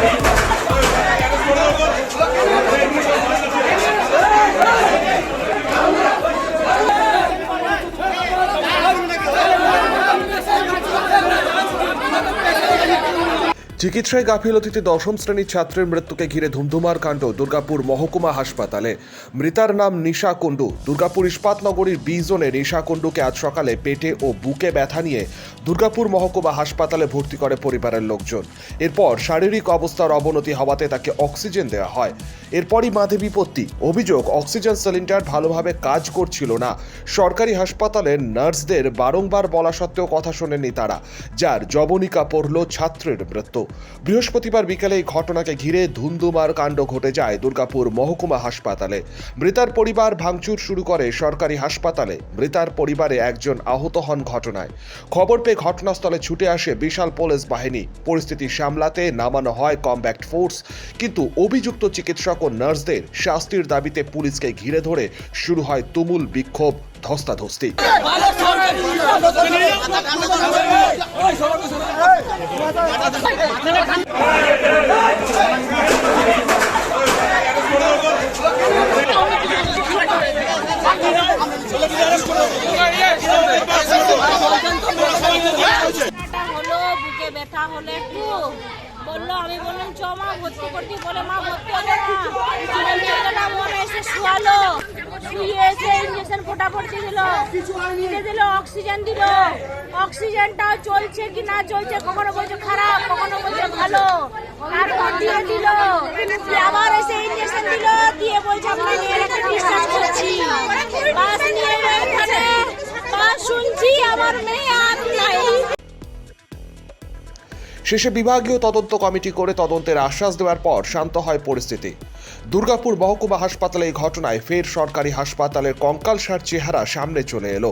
Thank you. চিকিৎসায় গাফিলতিতে দশম শ্রেণির ছাত্রের মৃত্যুকে ঘিরে ধুমধুমার কাণ্ড দুর্গাপুর মহকুমা হাসপাতালে। মৃতার নাম নিশা কুণ্ডু। দুর্গাপুর ইস্পাত নগরীর বি জোনে নিশা কুণ্ডুকে আজ সকালে পেটে ও বুকে ব্যথা নিয়ে দুর্গাপুর মহকুমা হাসপাতালে ভর্তি করে পরিবারের লোকজন। এরপর শারীরিক অবস্থার অবনতি হওয়াতে তাকে অক্সিজেন দেওয়া হয়। এরপরই মাঝে বিপত্তি। অভিযোগ, অক্সিজেন সিলিন্ডার ভালোভাবে কাজ করছিল না। সরকারি হাসপাতালের নার্সদের বারংবার বলা সত্ত্বেও কথা শোনেনি তারা, যার জবনিকা পড়ল ছাত্রের মৃত্যু। বৃহস্পতিবার বিকেলে এই ঘটনাকে ঘিরে ধুন্ধুমার কাণ্ড ঘটে যায় দুর্গাপুর মহকুমা হাসপাতালে। মৃতার পরিবার ভাঙচুর শুরু করে সরকারি হাসপাতালে। মৃতার পরিবারে একজন আহত হন ঘটনায়। খবর পেয়ে ঘটনাস্থলে ছুটে আসে বিশাল পুলিশ বাহিনী। পরিস্থিতি সামলাতে নামানো হয় কমব্যাক্ট ফোর্স, কিন্তু অভিযুক্ত চিকিৎসক ও নার্সদের শাস্তির দাবিতে পুলিশকে ঘিরে ধরে শুরু হয় তুমুল বিক্ষোভ, ধস্তাধস্তি ব্যথাটা হলো বুকে ব্যথা হলে একটু। বলল, আমি বললাম, চ মা, ভর্তি করতে বলে মা ভর্তি হবে না। মনে এসে শুয়ালো, শুয়ে এসে ইঞ্জেকশন ফোটাফট দিল। দিয়ে দিল অক্সিজেন দিল। অক্সিজেনটাও চলছে কি না চলছে কখনো বলছে খারাপ, কখনো বলছে ভালো। তারপর দিয়ে দিল আবার এসে ইঞ্জেকশন দিল, দিয়ে বলছে, আমরা নিয়ে রেখে ডিসচার্জ করছি শুনছি, আমার মেয়ে শেষে বিভাগীয় তদন্ত কমিটি করে তদন্তের আশ্বাস দেওয়ার পর শান্ত হয় পরিস্থিতি। দুর্গাপুর মহকুমা হাসপাতালে এই ঘটনায় ফের সরকারি হাসপাতালের কঙ্কালসার চেহারা সামনে চলে এলো।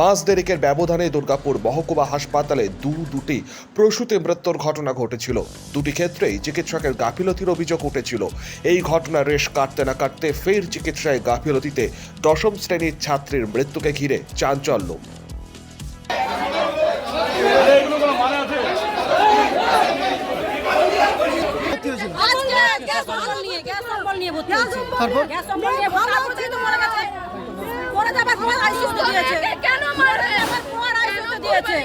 মাস দেরিকের ব্যবধানে দুর্গাপুর মহকুমা হাসপাতালে দু দুটি প্রসূতি মৃত্যুর ঘটনা ঘটেছিল। দুটি ক্ষেত্রেই চিকিৎসকের গাফিলতির অভিযোগ উঠেছিল। এই ঘটনার রেশ কাটতে না কাটতে ফের চিকিৎসায় গাফিলতিতে দশম শ্রেণির ছাত্রীর মৃত্যুকে ঘিরে চাঞ্চল্য আজকে গ্যাস অম্বল নিয়ে গ্যাস অম্বল নিয়ে ভর্তি হয়েছে তারপর? গ্যাস অম্বল নিয়ে ভর্তি তারপর থেকে তো মারা গেছে। দিয়েছে। কেন তোমার আইসিইউ দিয়েছে।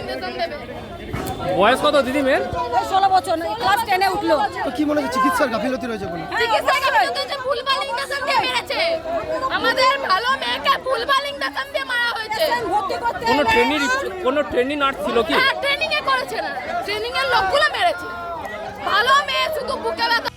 বয়স কত দিদি মেয়ের? ষোলো বছর। ক্লাস টেনে উঠল। তো কি মনে হচ্ছে? চিকিৎসার গাফিলতি রয়েছে বলে। চিকিৎসা গাফিলতি হচ্ছে ভুলভাল ইঞ্জেকশন দিয়ে মেরেছে। আমাদের ভালো মেয়েকে ভুলভাল ইঞ্জেকশন দিয়ে মারা হয়েছে। কোনো ট্রেনিং কোনো ট্রেনিং নার্স ছিল কি? হ্যাঁ ট্রেনিং এ করেছে না। ট্রেনিং এর লোকগুলো মেরেছে। ভালো মেয়ে শুধু বুকে ব্যথা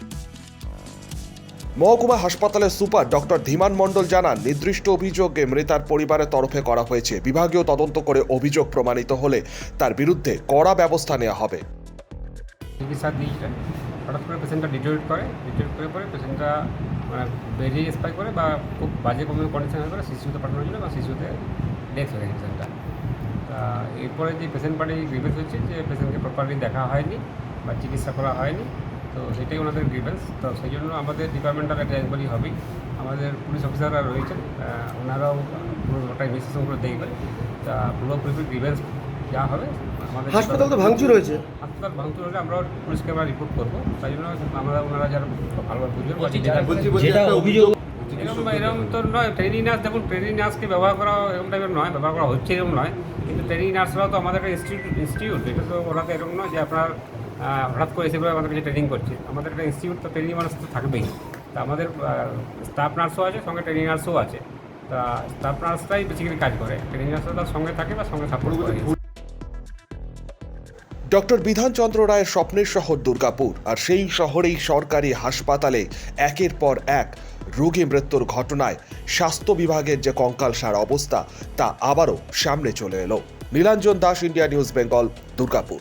মহকুমা হাসপাতালের সুপার ডক্টর ধীমান মণ্ডল জানান, নির্দিষ্ট অভিযোগে মৃতার পরিবারের তরফে করা হয়েছে। বিভাগীয় তদন্ত করে অভিযোগ প্রমাণিত হলে তার বিরুদ্ধে কড়া ব্যবস্থা নেওয়া হবে। চিকিৎসা দিয়েছিলেন হঠাৎ করে পেশেন্টটা ডিটোরিট করে ডিটোরিট করে পরে পেশেন্টটা মানে বেরিয়ে স্পাই করে বা খুব বাজে কোনো কন্ডিশন হয়ে পরে শিশুতে পাঠানো হয়েছিল বা শিশুতে ডেথ হয়ে গেছে তা এরপরে যে পেশেন্ট পার্টি গ্রিভেন্স হচ্ছে যে পেশেন্টকে প্রপারলি দেখা হয়নি বা চিকিৎসা করা হয়নি তো সেটাই ওনাদের গ্রিভেন্স তো সেই জন্য আমাদের ডিপার্টমেন্টাল একটা এনকোয়ারি হবেই। আমাদের পুলিশ অফিসাররা রয়েছেন ওনারাও পুরো ইনভেস্টিগেশন করে দেখবেন। তা পুরোপুরি গ্রিভেন্স যা হবে আমাদের হাসপাতাল তো ভাঙচুর হয়েছে। হাসপাতাল ভাঙচুর হলে আমরা পুলিশকে আমরা রিপোর্ট করব। তাই জন্য আমরা ওনারা যারা ভালোভাবে বুঝবেন অভিযোগ এরকম এরকম তো নয় ট্রেনিং নার্স দেখুন ট্রেনিং নার্সকে ব্যবহার করা এরকম টাইপের নয় ব্যবহার করা হচ্ছে এরকম নয়। কিন্তু ট্রেনিং নার্সরাও তো আমাদের একটা ইনস্টিটিউট ইনস্টিটিউট এটা তো ওরা তো এরকম নয় যে আপনার হঠাৎ করে আমাদের কাছে ট্রেনিং করছে। আমাদের একটা ইনস্টিটিউট তো ট্রেনিং মানুষ তো থাকবেই। তা আমাদের স্টাফ নার্সও আছে, সঙ্গে ট্রেনিং নার্সও আছে। তা স্টাফ নার্সটাই বেসিক্যালি কাজ করে। ট্রেনিং নার্সরা তার সঙ্গে থাকে বা সঙ্গে সাপোর্ট করে। ডক্টর বিধানচন্দ্র রায়ের স্বপ্নের শহর দুর্গাপুর, আর সেই শহরেই সরকারি হাসপাতালে একের পর এক রোগী মৃত্যুর ঘটনায় স্বাস্থ্য বিভাগের যে কঙ্কালসার অবস্থা, তা আবারও সামনে চলে এলো। Nilanjan Das, India News Bengal, Durgapur.